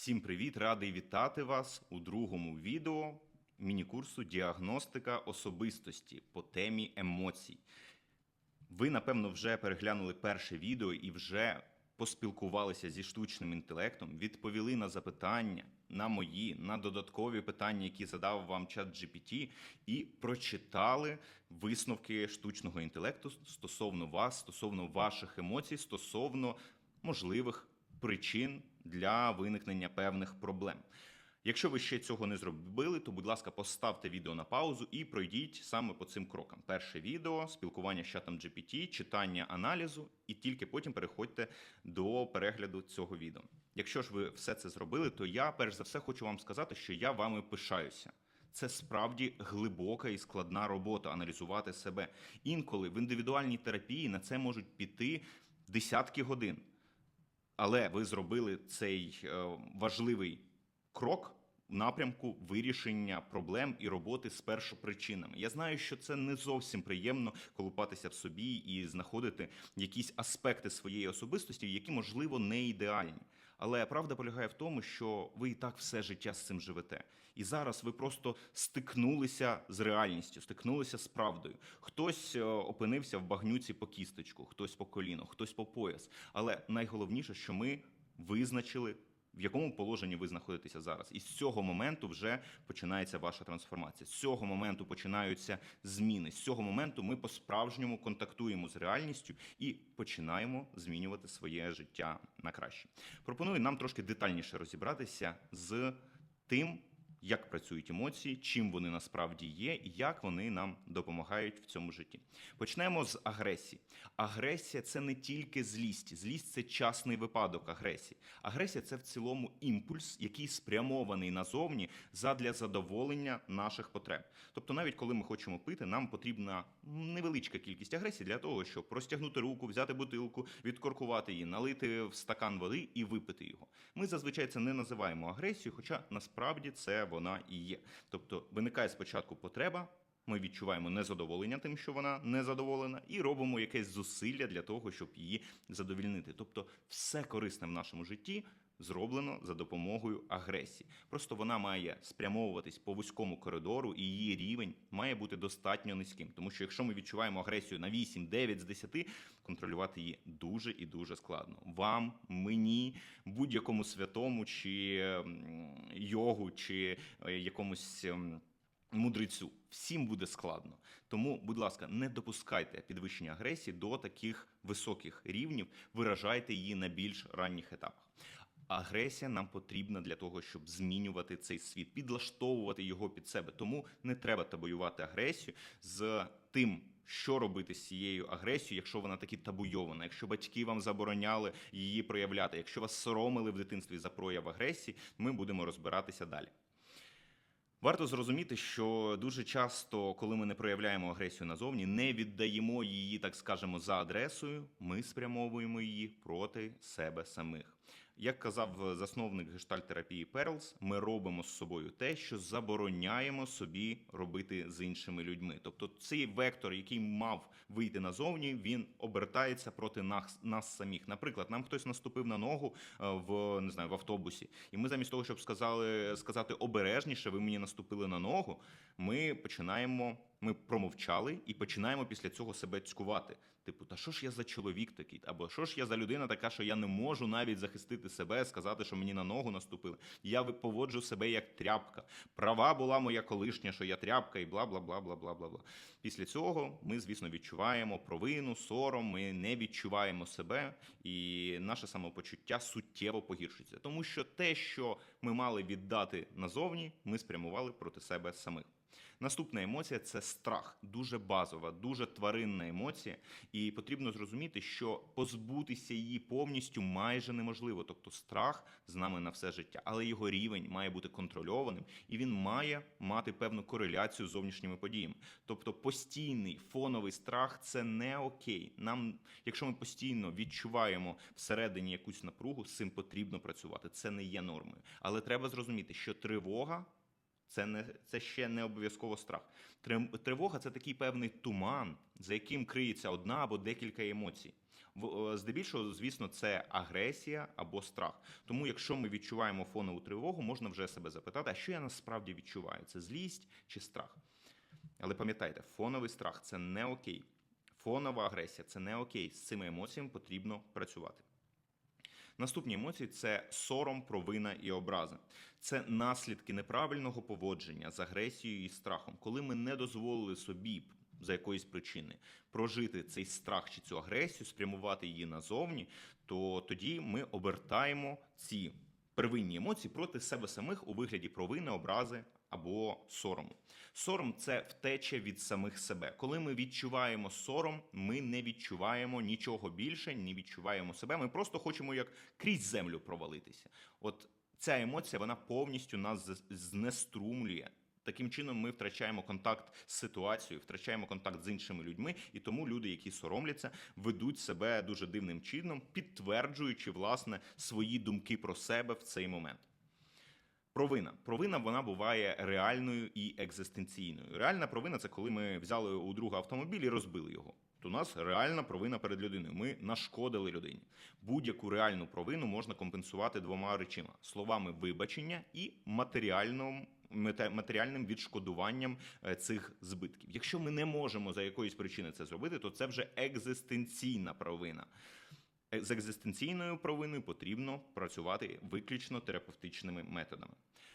Всім привіт! Радий вітати вас у другому відео міні-курсу Діагностика особистості по темі емоцій. Ви, напевно, вже переглянули перше відео і вже поспілкувалися зі штучним інтелектом, відповіли на запитання, на мої, на додаткові питання, які задав вам чат GPT, і прочитали висновки штучного інтелекту стосовно вас, стосовно ваших емоцій, стосовно можливих причин для виникнення певних проблем. Якщо ви ще цього не зробили, то будь ласка, поставте відео на паузу і пройдіть саме по цим крокам. Перше відео, спілкування з чатом GPT, читання аналізу, і тільки потім переходьте до перегляду цього відео. Якщо ж ви все це зробили, то я перш за все хочу вам сказати, що я вами пишаюся. Це справді глибока і складна робота аналізувати себе. Інколи в індивідуальній терапії на це можуть піти десятки годин. Але ви зробили цей е, важливий крок напрямку вирішення проблем і роботи з першопричинами. Я знаю, що це не зовсім приємно колупатися в собі і знаходити якісь аспекти своєї особистості, які, можливо, не ідеальні. Але правда полягає в тому, що ви і так все життя з цим живете. І зараз ви просто стикнулися з реальністю, стикнулися з правдою. Хтось е, опинився в багнюці по кісточку, хтось по коліно, хтось по пояс. Але найголовніше, що ми визначили. В якому положенні ви знаходитеся зараз, і з цього моменту вже починається ваша трансформація. З цього моменту починаються зміни. З цього моменту ми по-справжньому контактуємо з реальністю і починаємо змінювати своє життя на краще. Пропоную нам трошки детальніше розібратися з тим, як працюють емоції, чим вони насправді є, і як вони нам допомагають в цьому житті. Почнемо з агресії. Агресія це не тільки злість. Злість це частний випадок агресії. Агресія це в цілому імпульс, який спрямований назовні задля задоволення наших потреб. Тобто, навіть коли ми хочемо пити, нам потрібна невеличка кількість агресії для того, щоб розтягнути руку, взяти бутилку, відкоркувати її, налити в стакан води і випити його. Ми зазвичай це не називаємо агресією, хоча насправді це вона і є. Тобто виникає спочатку потреба. Ми відчуваємо незадоволення тим, що вона незадоволена, і робимо якесь зусилля для того, щоб її задовільнити. Тобто, все корисне в нашому житті зроблено за допомогою агресії. Просто вона має спрямовуватись по вузькому коридору, і її рівень має бути достатньо низьким. Тому що якщо ми відчуваємо агресію на 8, 9 з 10, контролювати її дуже і дуже складно. Вам, мені, будь-якому святому чи йогу, чи е, якомусь. Мудрецю всім буде складно, тому, будь ласка, не допускайте підвищення агресії до таких високих рівнів, виражайте її на більш ранніх етапах. Агресія нам потрібна для того, щоб змінювати цей світ, підлаштовувати його під себе. Тому не треба табуювати агресію з тим, що робити з цією агресією, якщо вона таки табуйована, якщо батьки вам забороняли її проявляти, якщо вас соромили в дитинстві за прояв агресії, ми будемо розбиратися далі. Варто зрозуміти, що дуже часто, коли ми не проявляємо агресію назовні, не віддаємо її, так скажемо, за адресою, ми спрямовуємо її проти себе самих. Як казав засновник гештальтерапії Перлс, ми робимо з собою те, що забороняємо собі робити з іншими людьми. Тобто цей вектор, який мав вийти назовні, він обертається проти нас, нас самих. Наприклад, нам хтось наступив на ногу е, в не знаю в автобусі, і ми замість того, щоб сказали сказати обережніше, ви мені наступили на ногу. Ми починаємо. Ми промовчали і починаємо після цього себе цькувати. Типу, та що ж я за чоловік такий? Або що ж я за людина така, що я не можу навіть захистити себе, сказати, що мені на ногу наступили. Я поводжу себе як тряпка. Права була моя колишня, що я тряпка, і бла бла бла бла бла бла бла. Після цього ми, звісно, відчуваємо провину, сором. Ми не відчуваємо себе, і наше самопочуття суттєво погіршується. Тому що те, що ми мали віддати назовні, ми спрямували проти себе самих. Наступна емоція це страх, дуже базова, дуже тваринна емоція, і потрібно зрозуміти, що позбутися її повністю майже неможливо. Тобто страх з нами на все життя, але його рівень має бути контрольованим, і він має мати певну кореляцію з зовнішніми подіями. Тобто постійний фоновий страх це не окей. Нам, якщо ми постійно відчуваємо всередині якусь напругу, з цим потрібно працювати. Це не є нормою. Але треба зрозуміти, що тривога Це не це ще не обов'язково страх. Тривога це такий певний туман, за яким криється одна або декілька емоцій. Здебільшого, звісно, це агресія або страх. Тому, якщо ми відчуваємо фонову тривогу, можна вже себе запитати, а що я насправді відчуваю? Це злість чи страх? Але пам'ятайте, фоновий страх це не окей. Фонова агресія це не окей. З цими емоціями потрібно працювати. Наступні емоції це сором, провина і образа. Це наслідки неправильного поводження з агресією і страхом, коли ми не дозволили собі за якоїсь причини прожити цей страх чи цю агресію, спрямувати її назовні, то тоді ми обертаємо ці первинні емоції проти себе самих у вигляді провини, образи або сорому. Сором це втеча від самих себе. Коли ми відчуваємо сором, ми не відчуваємо нічого більше, не відчуваємо себе. Ми просто хочемо як крізь землю провалитися. От ця емоція вона повністю нас знеструмлює. Таким чином, ми втрачаємо контакт з ситуацією, втрачаємо контакт з іншими людьми, і тому люди, які соромляться, ведуть себе дуже дивним чином, підтверджуючи власне свої думки про себе в цей момент. Провина. Провина вона буває реальною і екзистенційною. Реальна провина це коли ми взяли у друга автомобіль і розбили його. То у нас реальна провина перед людиною. Ми нашкодили людині. Будь-яку реальну провину можна компенсувати двома речима: словами вибачення і матеріальним, матеріальним відшкодуванням е, цих збитків. Якщо ми не можемо за якоїсь причини це зробити, то це вже екзистенційна провина. Е, З екзистенційною провиною потрібно працювати виключно терапевтичними методами.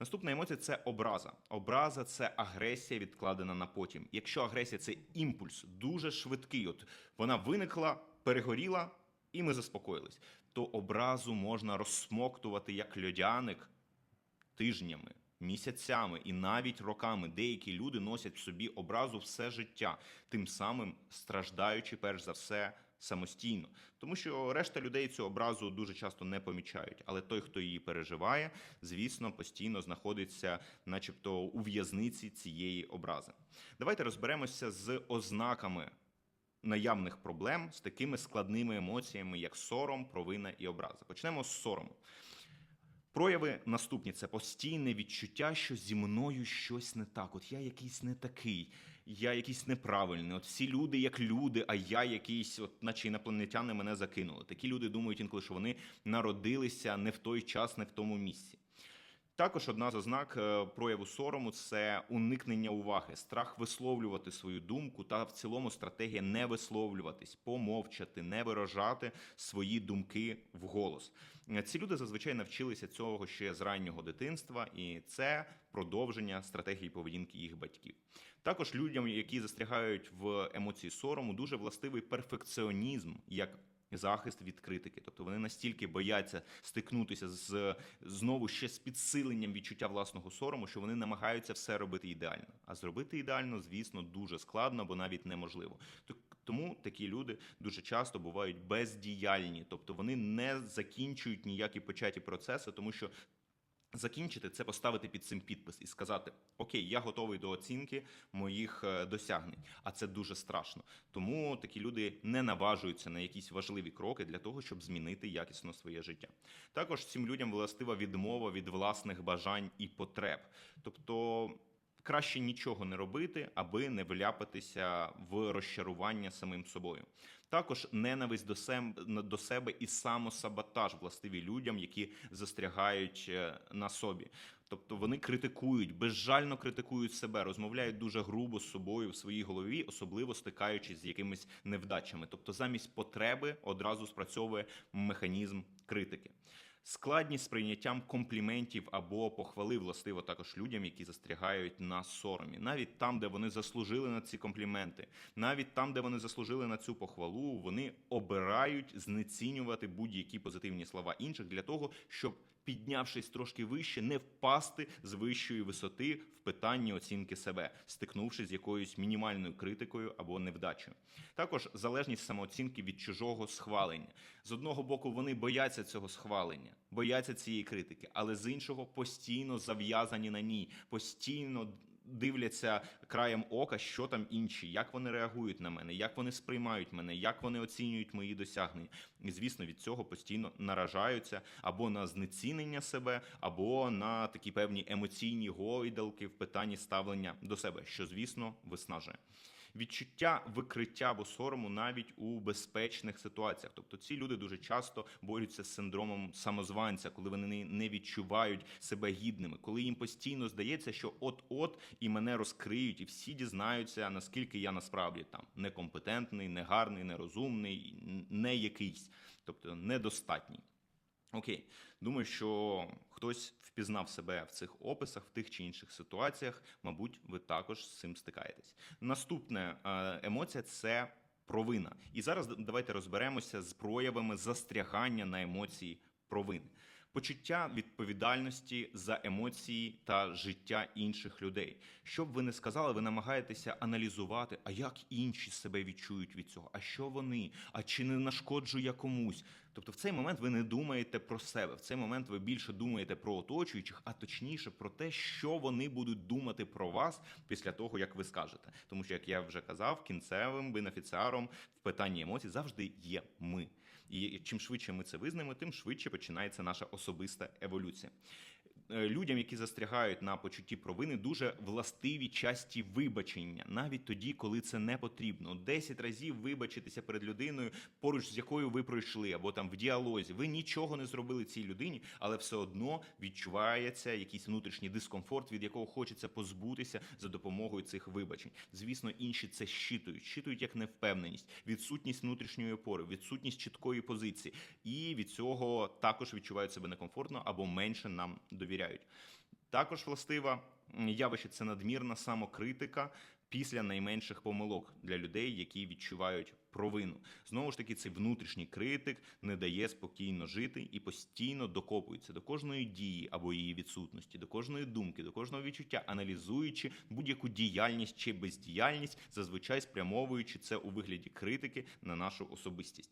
Наступна емоція це образа. Образа це агресія, відкладена на потім. Якщо агресія це імпульс, дуже швидкий, от вона виникла, перегоріла, і ми заспокоїлись, то образу можна розсмоктувати як льодяник тижнями, місяцями і навіть роками. Деякі люди носять в собі образу все життя, тим самим страждаючи перш за все самостійно, тому що решта людей цю образу дуже часто не помічають. Але той, хто її переживає, звісно, постійно знаходиться, начебто, у в'язниці цієї образи. Давайте розберемося з ознаками. Наявних проблем з такими складними емоціями, як сором, провина і образа. Почнемо з сорому. Прояви наступні це постійне відчуття, що зі мною щось не так. От я якийсь не такий, я якийсь неправильний. От всі люди як люди, а я якийсь, от наче інопланетяни мене закинули. Такі люди думають інколи, що вони народилися не в той час, не в тому місці. Також одна з ознак е, прояву сорому це уникнення уваги, страх висловлювати свою думку та в цілому стратегія не висловлюватись, помовчати, не виражати свої думки вголос. Е, Ці люди зазвичай навчилися цього ще з раннього дитинства, і це продовження стратегії поведінки їх батьків. Також людям, які застрягають в емоції сорому, дуже властивий перфекціонізм як захист від критики. Тобто вони настільки бояться стикнутися з знову ще з підсиленням відчуття власного сорому, що вони намагаються все робити ідеально. А зробити ідеально, звісно, дуже складно, бо навіть неможливо. Тому такі люди дуже часто бувають бездіяльні, тобто вони не закінчують ніякі початі процеси, тому що Закінчити це поставити під цим підпис і сказати: Окей, я готовий до оцінки моїх е, досягнень. А це дуже страшно. Тому такі люди не наважуються на якісь важливі кроки для того, щоб змінити якісно своє життя. Також цим людям властива відмова від власних бажань і потреб. Тобто. Краще нічого не робити, аби не вляпатися в розчарування самим собою. Також ненависть до сем- до себе і самосаботаж властиві людям, які застрягають е, на собі. Тобто вони критикують, безжально критикують себе, розмовляють дуже грубо з собою в своїй голові, особливо стикаючись з якимись невдачами. Тобто, замість потреби одразу спрацьовує механізм критики. Складність з прийняттям компліментів або похвали властиво також людям, які застрягають на соромі, навіть там, де вони заслужили на ці компліменти, навіть там, де вони заслужили на цю похвалу, вони обирають знецінювати будь-які позитивні слова інших для того, щоб піднявшись трошки вище, не впасти з вищої висоти в питанні оцінки себе, стикнувшись з якоюсь мінімальною критикою або невдачею. Також залежність самооцінки від чужого схвалення. З одного боку, вони бояться цього схвалення, бояться цієї критики, але з іншого постійно зав'язані на ній, постійно дивляться краєм ока, що там інші, як вони реагують на мене, як вони сприймають мене, як вони оцінюють мої досягнення. І звісно, від цього постійно наражаються або на знецінення себе, або на такі певні емоційні гойдалки в питанні ставлення до себе, що звісно виснажує. Відчуття викриття або сорому навіть у безпечних ситуаціях. Тобто ці люди дуже часто борються з синдромом самозванця, коли вони не- відчувають себе гідними, коли їм постійно здається, що от-от і мене розкриють, і всі дізнаються, наскільки я насправді там некомпетентний, негарний, нерозумний, не якийсь, тобто недостатній. Окей, думаю, що хтось впізнав себе в цих описах, в тих чи інших ситуаціях. Мабуть, ви також з цим стикаєтесь. Наступна е, емоція це провина. І зараз давайте розберемося з проявами застрягання на емоції провини. Почуття відповідальності за емоції та життя інших людей. Що б ви не сказали, ви намагаєтеся аналізувати, а як інші себе відчують від цього, а що вони, а чи не нашкоджу я комусь. Тобто, в цей момент ви не думаєте про себе. В цей момент ви більше думаєте про оточуючих, а точніше про те, що вони будуть думати про вас після того, як ви скажете. Тому що, як я вже казав, кінцевим бенефіціаром в питанні емоцій завжди є ми. І чим швидше ми це визнаємо, тим швидше починається наша особиста еволюція. Е, Людям, які застрягають на почутті провини, дуже властиві часті вибачення, навіть тоді, коли це не потрібно. Десять разів вибачитися перед людиною, поруч з якою ви пройшли, або там в діалозі. Ви нічого не зробили цій людині, але все одно відчувається якийсь внутрішній дискомфорт, від якого хочеться позбутися за допомогою цих вибачень. Звісно, інші це щитують, щитують як невпевненість, відсутність внутрішньої опори, відсутність чіткої позиції, і від цього також відчувають себе некомфортно або менше нам довіряють. Також властива явище це надмірна самокритика після найменших помилок для людей, які відчувають провину. Знову ж таки, цей внутрішній критик не дає спокійно жити і постійно докопується до кожної дії або її відсутності, до кожної думки, до кожного відчуття, аналізуючи будь-яку діяльність чи бездіяльність, зазвичай спрямовуючи це у вигляді критики на нашу особистість.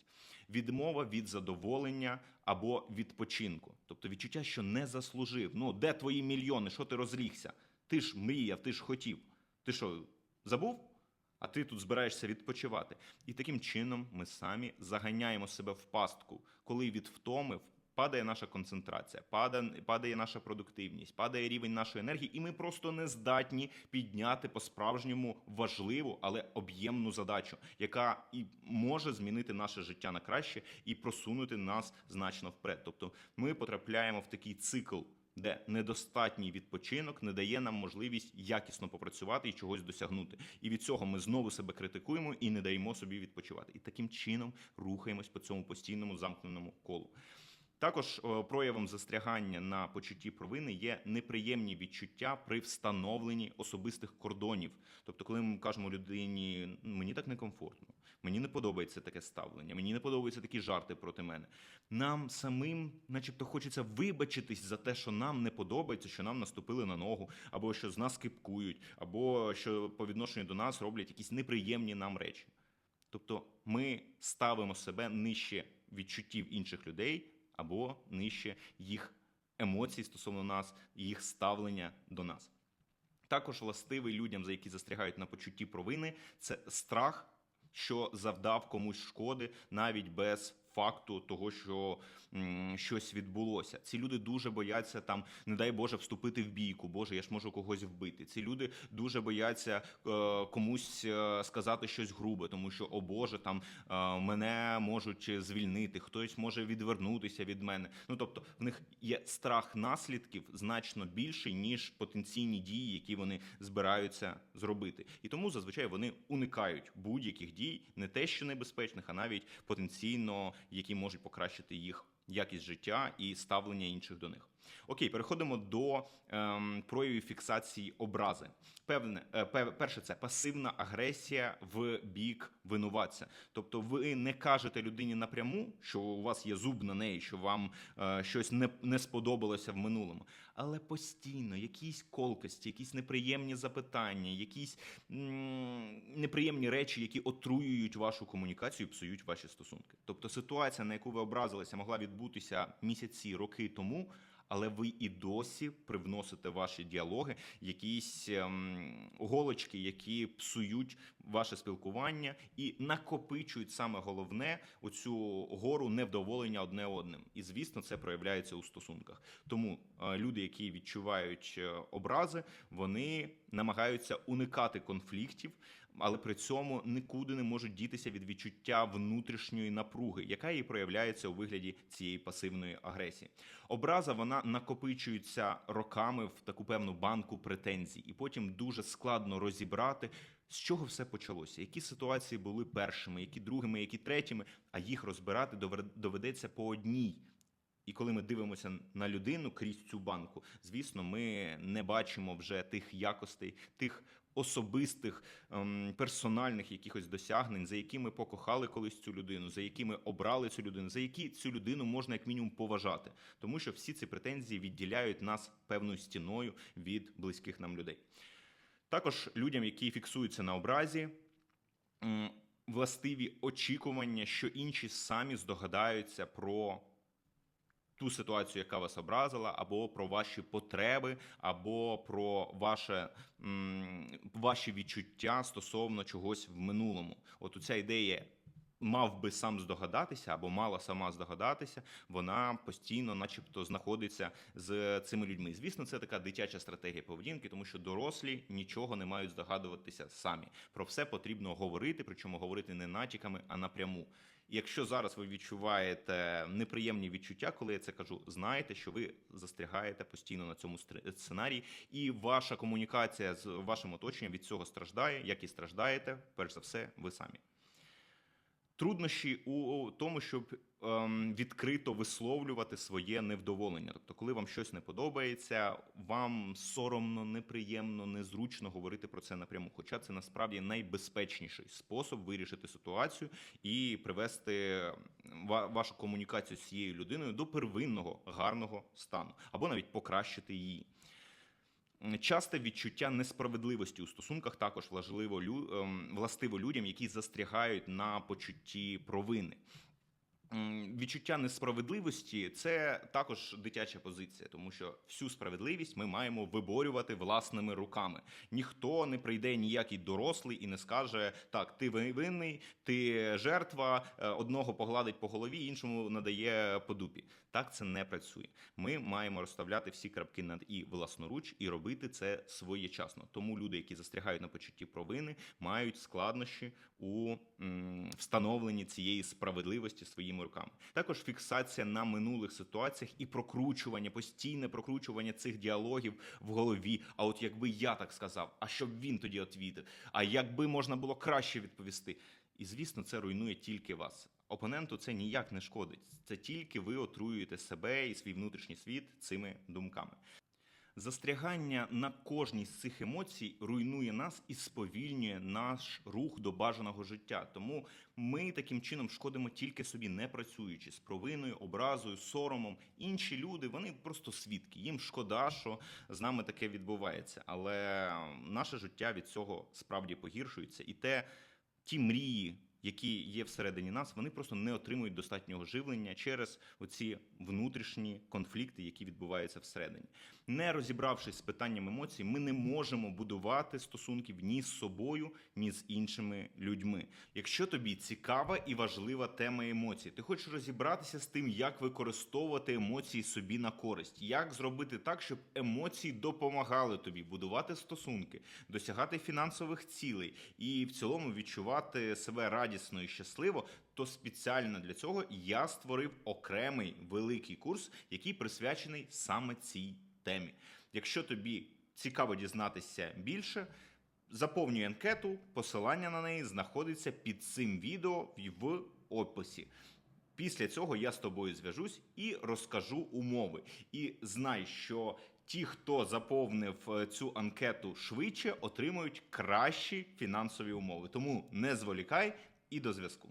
Відмова від задоволення або відпочинку, тобто відчуття, що не заслужив. Ну де твої мільйони? Що ти розлігся? Ти ж мріяв, ти ж хотів. Ти що, забув? А ти тут збираєшся відпочивати. І таким чином ми самі заганяємо себе в пастку, коли від втоми падає наша концентрація, падає, падає наша продуктивність, падає рівень нашої енергії, і ми просто не здатні підняти по-справжньому важливу, але об'ємну задачу, яка і може змінити наше життя на краще і просунути нас значно вперед. Тобто ми потрапляємо в такий цикл де недостатній відпочинок не дає нам можливість якісно попрацювати і чогось досягнути. І від цього ми знову себе критикуємо і не даємо собі відпочивати. І таким чином рухаємось по цьому постійному замкненому колу. Також е, проявом застрягання на почутті провини є неприємні відчуття при встановленні особистих кордонів. Тобто, коли ми кажемо людині, «Ну, мені так некомфортно, мені не подобається таке ставлення, мені не подобаються такі жарти проти мене. Нам самим, начебто, хочеться вибачитись за те, що нам не подобається, що нам наступили на ногу, або що з нас кипкують, або що по відношенню до нас роблять якісь неприємні нам речі. Тобто ми ставимо себе нижче відчуттів інших людей або нижче їх емоцій стосовно нас, їх ставлення до нас. Також властивий людям, за які застрягають на почутті провини, це страх, що завдав комусь шкоди навіть без факту того, що щось відбулося. Ці люди дуже бояться там, не дай Боже, вступити в бійку. Боже, я ж можу когось вбити. Ці люди дуже бояться е, комусь е, сказати щось грубе, тому що, о Боже, там е, мене можуть звільнити, хтось може відвернутися від мене. Ну тобто, в них є страх наслідків значно більший, ніж потенційні дії, які вони збираються зробити. І тому зазвичай вони уникають будь-яких дій, не те, що небезпечних, а навіть потенційно, які можуть покращити їх якість життя і ставлення інших до них. Окей, переходимо до ем, проявів фіксації образи. Певне, е, перше, це пасивна агресія в бік винуватця. Тобто, ви не кажете людині напряму, що у вас є зуб на неї, що вам е, щось не, не сподобалося в минулому, але постійно якісь колкості, якісь неприємні запитання, якісь м, неприємні речі, які отруюють вашу комунікацію, псують ваші стосунки. Тобто, ситуація, на яку ви образилися, могла відбутися місяці, роки тому. Але ви і досі привносите ваші діалоги якісь ем, голочки, які псують ваше спілкування і накопичують саме головне оцю гору невдоволення одне одним. І звісно, це проявляється у стосунках. Тому е, люди, які відчувають е, образи, вони намагаються уникати конфліктів, але при цьому нікуди не можуть дітися від відчуття внутрішньої напруги, яка і проявляється у вигляді цієї пасивної агресії. Образа вона накопичується роками в таку певну банку претензій, і потім дуже складно розібрати. З чого все почалося? Які ситуації були першими, які другими, які третіми, а їх розбирати доведеться по одній. І коли ми дивимося на людину крізь цю банку, звісно, ми не бачимо вже тих якостей, тих особистих ем, персональних якихось досягнень, за які ми покохали колись цю людину, за які ми обрали цю людину, за які цю людину можна як мінімум поважати, тому що всі ці претензії відділяють нас певною стіною від близьких нам людей. Також людям, які фіксуються на образі, властиві очікування, що інші самі здогадаються про ту ситуацію, яка вас образила, або про ваші потреби, або про ваше, ваші відчуття стосовно чогось в минулому. От ця ідея. Мав би сам здогадатися, або мала сама здогадатися, вона постійно, начебто, знаходиться з цими людьми. Звісно, це така дитяча стратегія поведінки, тому що дорослі нічого не мають здогадуватися самі. Про все потрібно говорити, причому говорити не натяками, а напряму. Якщо зараз ви відчуваєте неприємні відчуття, коли я це кажу, знайте, що ви застрягаєте постійно на цьому сценарії, і ваша комунікація з вашим оточенням від цього страждає, як і страждаєте, перш за все, ви самі. Труднощі у тому, щоб ем, відкрито висловлювати своє невдоволення. Тобто, коли вам щось не подобається, вам соромно, неприємно, незручно говорити про це напряму. Хоча це насправді найбезпечніший спосіб вирішити ситуацію і привести ва- вашу комунікацію з цією людиною до первинного гарного стану, або навіть покращити її. Часте відчуття несправедливості у стосунках також важливо лю- ем, властиво людям, які застрягають на почутті провини. Відчуття несправедливості це також дитяча позиція, тому що всю справедливість ми маємо виборювати власними руками. Ніхто не прийде ніякий дорослий і не скаже: так, ти винний, ти жертва, е, одного погладить по голові, іншому надає по дупі. Так це не працює. Ми маємо розставляти всі крапки над і власноруч і робити це своєчасно. Тому люди, які застрягають на почутті провини, мають складнощі у встановленні цієї справедливості своїми руками. Також фіксація на минулих ситуаціях і прокручування, постійне прокручування цих діалогів в голові. А от якби я так сказав, а щоб він тоді відповідав, а якби можна було краще відповісти. І звісно, це руйнує тільки вас. Опоненту це ніяк не шкодить. Це тільки ви отруюєте себе і свій внутрішній світ цими думками. Застрягання на кожній з цих емоцій руйнує нас і сповільнює наш рух до бажаного життя. Тому ми таким чином шкодимо тільки собі, не працюючи з провиною, образою, соромом. Інші люди вони просто свідки. Їм шкода, що з нами таке відбувається. Але наше життя від цього справді погіршується, і те ті мрії, які є всередині нас, вони просто не отримують достатнього живлення через оці внутрішні конфлікти, які відбуваються всередині. Не розібравшись з питанням емоцій, ми не можемо будувати стосунків ні з собою, ні з іншими людьми. Якщо тобі цікава і важлива тема емоцій, ти хочеш розібратися з тим, як використовувати емоції собі на користь, як зробити так, щоб емоції допомагали тобі будувати стосунки, досягати фінансових цілей і в цілому відчувати себе радісно і щасливо, то спеціально для цього я створив окремий великий курс, який присвячений саме цій темі. Якщо тобі цікаво дізнатися більше, заповнюй анкету, посилання на неї знаходиться під цим відео в описі. Після цього я з тобою зв'яжусь і розкажу умови. І знай, що ті, хто заповнив е, цю анкету швидше, отримують кращі фінансові умови. Тому не зволікай і до зв'язку.